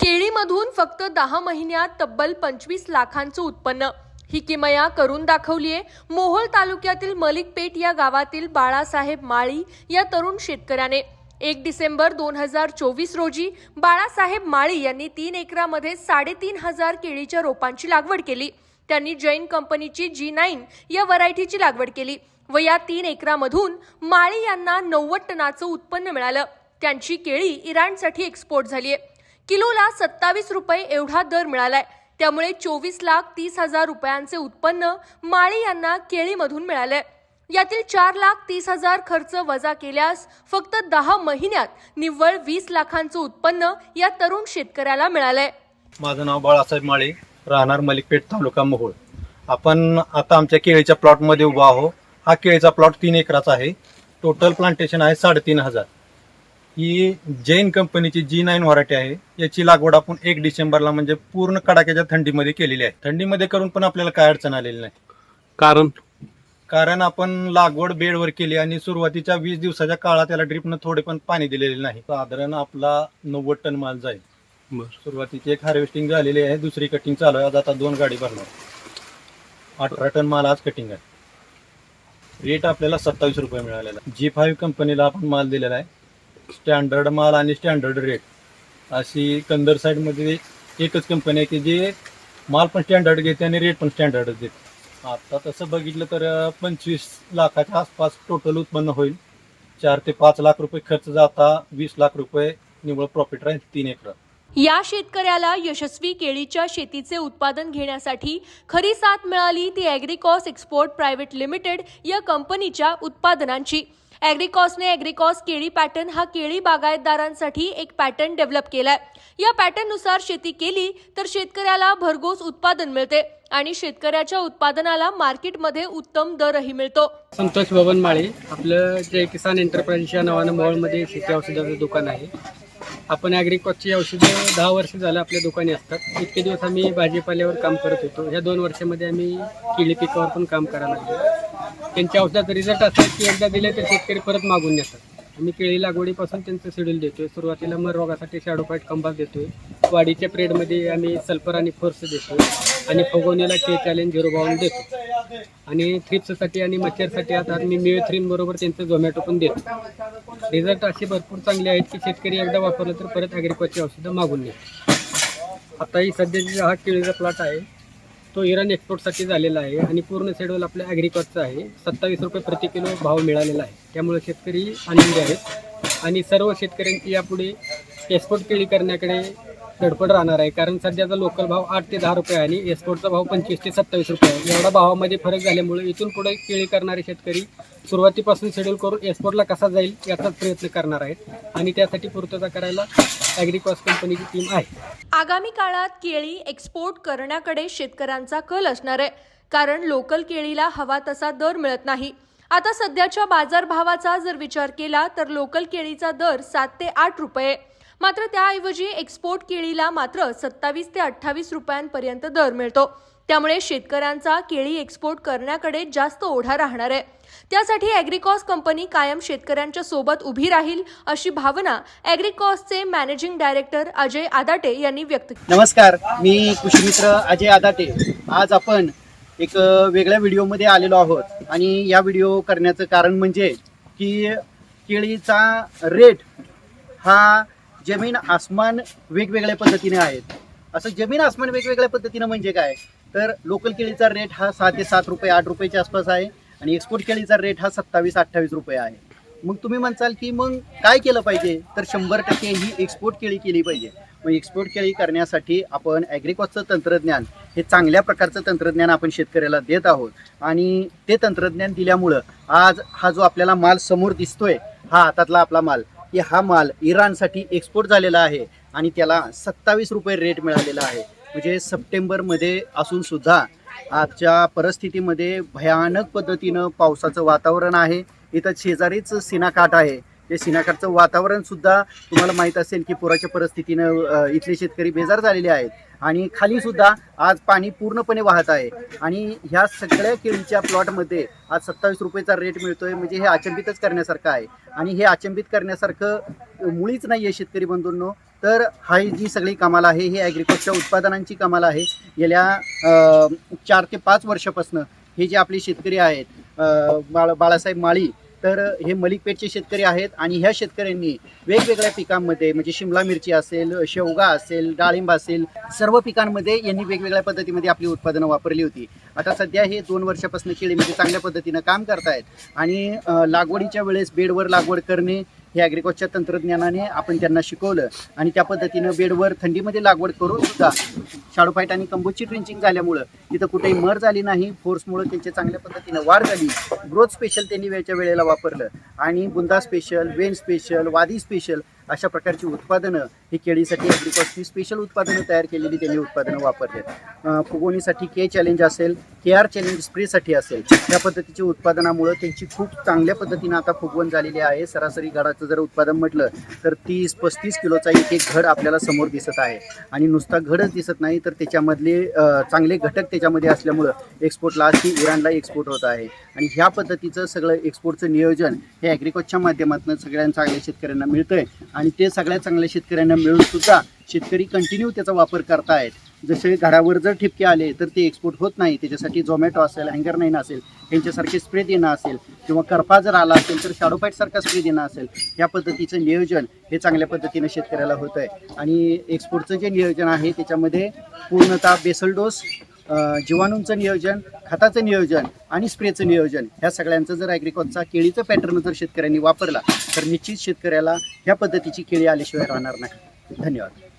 केळीमधून फक्त दहा महिन्यात तब्बल पंचवीस लाखांचं उत्पन्न. ही किमया करून दाखवलीये. मोहोळ तालुक्यातील मलिकपेठ या गावातील बाळासाहेब माळी या तरुण शेतकऱ्याने. एक डिसेंबर दोन हजार चोवीस रोजी बाळासाहेब माळी यांनी तीन एकरामध्ये साडेतीन हजार केळीच्या रोपांची लागवड केली. त्यांनी जैन कंपनीची जी नाईन या व्हरायटीची लागवड केली व या तीन एकरामधून माळी यांना नव्वद टनाचं उत्पन्न मिळालं. त्यांची केळी इराणसाठी एक्सपोर्ट झाली आहे किलोला सत्तावीस रुपये एवढा दर मिळालाय. त्यामुळे चोवीस लाख तीस हजार रुपयांचे उत्पन्न माळी यांना केळीमधून मिळालंय. यातील चार लाख तीस हजार खर्च वजा केल्यास फक्त दहा महिन्यात निव्वळ वीस लाखांचं उत्पन्न या तरुण शेतकऱ्याला मिळालंय. माझं नाव बाळासाहेब माळे राहणार मलिकपेठ तालुका मोहोळ. आपण आता आमच्या केळीच्या प्लॉटमध्ये उभा आहो हा केळीचा प्लॉट तीन एकराचा आहे. टोटल प्लांटेशन आहे साडेतीन हजार. ही जैन कंपनीची जी नाईन व्हरायटी आहे. याची लागवड आपण एक डिसेंबरला म्हणजे पूर्ण कडाक्याच्या थंडीमध्ये केलेली आहे. थंडीमध्ये करून पण आपल्याला काय अडचण आलेली नाही. कारण? कारण आपण लागवड बेडवर केली आणि सुरुवातीच्या वीस दिवसाच्या काळात त्याला ड्रिपनं थोडे पण पाणी दिलेले नाही. साधारण आपला नव्वद टन माल जाईल. सुरुवातीची एक हार्वेस्टिंग झालेली आहे. दुसरी कटिंग चालू आहे. आज आता दोन गाडी भरणार. अठरा टन माल आज कटिंग आहे. रेट आपल्याला सत्तावीस रुपये मिळालेला जी फाईव्ह कंपनीला आपण माल दिलेला आहे. स्टँडर्ड माल आणि स्टँडर्ड रेट अशी कंदर साईडमध्ये एकच कंपनी आहे की जे माल पण स्टँडर्ड घेते आणि रेट पण स्टँडर्डच देते. आता तसं बघितलं तर पंचवीस लाखाच्या आसपास टोटल उत्पन्न होईल. चार ते पाच लाख रुपये खर्च जाता वीस लाख रुपये निव्वळ प्रॉफिट राहील तीन एकर. या शेतकऱ्याला यशस्वी केळीच्या शेतीचे उत्पादन घेण्यासाठी खरी साथ मिळाली ती ॲग्रिकॉस एक्सपोर्ट प्रायव्हेट लिमिटेड या कंपनीच्या उत्पादनांची. ॲग्रिकॉसने ॲग्रिकॉस केळी पॅटर्न हा केळी बागायतदारांसाठी एक पॅटर्न डेव्हलप केलाय. या पॅटर्ननुसार शेती केली तर शेतकऱ्याला भरघोस उत्पादन मिळते आणि शेतकऱ्याच्या उत्पादनाला मार्केटमध्ये उत्तम दरही मिळतो. संतोष भवन माळे आपलं जे किसान एंटरप्राइज नावानं मॉलमध्ये शेती औषधाचं दुकान आहे. आपण ॲग्रिकॉसची औषधं दहा वर्ष झालं आपल्या दुकानी असतात. इतके दिवस आम्ही भाजीपाल्यावर काम करत होतो. ह्या दोन वर्षामध्ये आम्ही केळी पिकावर पण काम करायला लागलो. त्यांच्या औषधाचा रिझल्ट असा की एकदा दिले तर शेतकरी परत मागून येतात आम्ही केळी लागवडीपासून त्यांचं शेड्यूल देतोय. सुरुवातीला मर रोगासाठी शॅडो कंबास कंपास देतोय. वाढीच्या पिरियडमध्ये आम्ही सल्फर आणि फोर्स देतो आणि फगवणीला के चॅलेंज झिरो बावन्न देतो आणि थ्रिप्ससाठी आणि मच्छरसाठी आता मी मिओथ्रीन बरोबर त्यांचं झोमॅटो पण देतो रिझल्ट असे भरपूर चांगले आहेत की शेतकरी एकदा वापरलं तर परत ॲग्रिकॉसची औषधं मागून येतात आता ही सध्याची हा केळीचा प्लॉट आहे. तो इराण एक्सपोर्टसाठी झालेला आहे आणि पूर्ण शेड्यूल आपल्या ॲग्रिकॉटचा आहे. सत्तावीस रुपये प्रति किलो भाव मिळालेला आहे. त्यामुळे शेतकरी आनंदी आहेत. आणि सर्व शेतकऱ्यांची यापुढे एक्सपोर्ट केळी करण्याकडे धडपड राहणार आहे. कारण सध्याचा लोकल भाव आठ ते दहा रुपये आणि एक्सपोर्टचा भाव पंचवीस ते सत्तावीस रुपये आहे. एवढा भावामध्ये फरक झाल्यामुळे इथून पुढे केळी करणारे शेतकरी सुरुवातीपासून शेड्यूल करून एक्सपोर्टला कसा जाईल याचाच प्रयत्न करणार आहेत. आणि त्यासाठी पूर्तता करायला ॲग्रिकॉस कंपनीची टीम आहे. आगामी काळात केळी एक्सपोर्ट करण्याकडे शेतकऱ्यांचा कल असणार आहे. कारण लोकल केळीला हवा तसा दर मिळत नाही. आता सध्याच्या बाजारभावाचा जर विचार केला तर लोकल केळीचा दर सात ते आठ रुपये मात्र त्याऐवजी एक्सपोर्ट केळीला मात्र सत्तावीस ते अठ्ठावीस रुपयांपर्यंत दर मिळतो. त्यामुळे शेतकऱ्यांचा केळी एक्सपोर्ट करण्याकडे जास्त ओढा राहणार आहे. त्यासाठी ॲग्रिकॉस कंपनी कायम शेतकऱ्यांच्या सोबत उभी राहील अशी भावना ॲग्रिकॉसचे मॅनेजिंग डायरेक्टर अजय आदाटे यांनी व्यक्त केली. नमस्कार मी कृषीमित्र अजय आदाटे. आज आपण एक वेगळ्या व्हिडिओमध्ये आलेलो आहोत आणि या व्हिडिओ करण्याचं कारण म्हणजे की केळीचा रेट हा जमीन आसमान वेगवेगळ्या पद्धतीने आहेत. असं जमीन आसमान वेगवेगळ्या पद्धतीनं म्हणजे काय? तर लोकल केळीचा रेट हा सहा ते सात रुपये आठ रुपयाच्या आसपास आहे आणि एक्सपोर्ट केळीचा रेट हा सत्तावीस अठ्ठावीस रुपये आहे. मग तुम्ही म्हणसाल की मग काय केलं पाहिजे? तर शंभर टक्के ही एक्सपोर्ट केळी केली पाहिजे. मग एक्सपोर्ट केळी करण्यासाठी आपण ॲग्रिकॉसचं तंत्रज्ञान हे चांगल्या प्रकारचं तंत्रज्ञान आपण शेतकऱ्याला देत आहोत. आणि ते तंत्रज्ञान दिल्यामुळं आज हा जो आपल्याला माल समोर दिसतोय हा हातातला आपला माल की हा माल इराणसाठी एक्सपोर्ट झालेला आहे आणि त्याला सत्तावीस रुपये रेट मिळालेला आहे. म्हणजे सप्टेंबरमध्ये असून सुद्धा आजच्या परिस्थितीमध्ये भयानक पद्धतीनं पावसाचं वातावरण आहे. इथं शेजारीच सिनाकाठ आहे. ते सिनाखाडचं वातावरण सुद्धा तुम्हाला माहीत असेल की पुराच्या परिस्थितीनं इथले शेतकरी बेजार झालेले आहेत. आणि खाली सुद्धा आज पाणी पूर्णपणे वाहत आहे. आणि ह्या सगळ्या केळीच्या प्लॉटमध्ये आज सत्तावीस रुपयेचा रेट मिळतोय. म्हणजे हे अचंबितच करण्यासारखं आहे. आणि हे अचंबित करण्यासारखं मुळीच नाही आहे शेतकरी बंधूंनो. तर हा जी सगळी कमाल आहे हे ॲग्रिकल्चर उत्पादनांची कमाल आहे. गेल्या चार ते पाच वर्षापासून हे जे आपले शेतकरी आहेत बाळ बाळासाहेब माळी तर हे मलिकपेठचे शेतकरी आहेत आणि ह्या शेतकऱ्यांनी वेगवेगळ्या पिकांमध्ये म्हणजे शिमला मिरची असेल शेवगा असेल डाळिंब असेल सर्व पिकांमध्ये यांनी वेगवेगळ्या पद्धतीमध्ये आपली उत्पादनं वापरली होती. आता सध्या हे दोन वर्षापासून केळीमध्ये चांगल्या पद्धतीनं काम करतायत आणि लागवडीच्या वेळेस बेडवर लागवड करणे हे ॲग्रिकल्चर तंत्रज्ञानाने आपण त्यांना शिकवलं. आणि त्या पद्धतीनं बेडवर थंडीमध्ये लागवड करून सुद्धा शाडोफाईट आणि कंबोजची ड्रिंचिंग झाल्यामुळं तिथं कुठेही मर झाली नाही. फोर्समुळं त्यांची चांगल्या पद्धतीनं वाढ झाली. ग्रोथ स्पेशल त्यांनी वेळच्या वेळेला वापरलं. आणि बुंदा स्पेशल वेन स्पेशल वादी स्पेशल अशा प्रकारची उत्पादनं ही केळीसाठी ॲग्रिकॉस्टची स्पेशल उत्पादनं तयार केलेली त्यांनी उत्पादनं वापरलेत. फुगवणीसाठी के चॅलेंज असेल के आर चॅलेंज स्प्रेसाठी असेल या पद्धतीची उत्पादनामुळं त्यांची खूप चांगल्या पद्धतीनं आता फुगवण झालेली आहे. सरासरी घडाचं जर उत्पादन म्हटलं तर तीस पस्तीस किलोचा एक एक घड आपल्याला समोर दिसत आहे. आणि नुसता घडच दिसत नाही तर त्याच्यामधले चांगले घटक त्याच्यामध्ये असल्यामुळं एक्सपोर्टला आज ती इराणला एक्सपोर्ट होत आहे. आणि ह्या पद्धतीचं सगळं एक्सपोर्टचं नियोजन हे ॲग्रिकल्चरच्या माध्यमातून सगळ्या चांगल्या शेतकऱ्यांना मिळतं आहे आणि ते सगळ्या चांगल्या शेतकऱ्यांना मिळून सुद्धा शेतकरी कंटिन्यू त्याचा वापर करतायत. जसे घरावर जर ठिपके आले तर ते एक्सपोर्ट होत नाही. त्याच्यासाठी झोमॅटो असेल हँगर नाईन असेल यांच्यासारखे स्प्रे देणं असेल किंवा करपा जर आला असेल तर शॅडोफाईटसारखा स्प्रे देणं असेल या पद्धतीचं नियोजन हे चांगल्या पद्धतीनं शेतकऱ्याला होतं आहे आणि एक्सपोर्टचं जे नियोजन आहे त्याच्यामध्ये पूर्णतः बेसल डोस जीवाणूंचं नियोजन खताचं नियोजन आणि स्प्रेचं नियोजन ह्या सगळ्यांचं जर ॲग्रिकॉलचा केळीचं पॅटर्न जर शेतकऱ्यांनी वापरला तर निश्चित शेतकऱ्याला ह्या पद्धतीची केळी आल्याशिवाय राहणार नाही. धन्यवाद.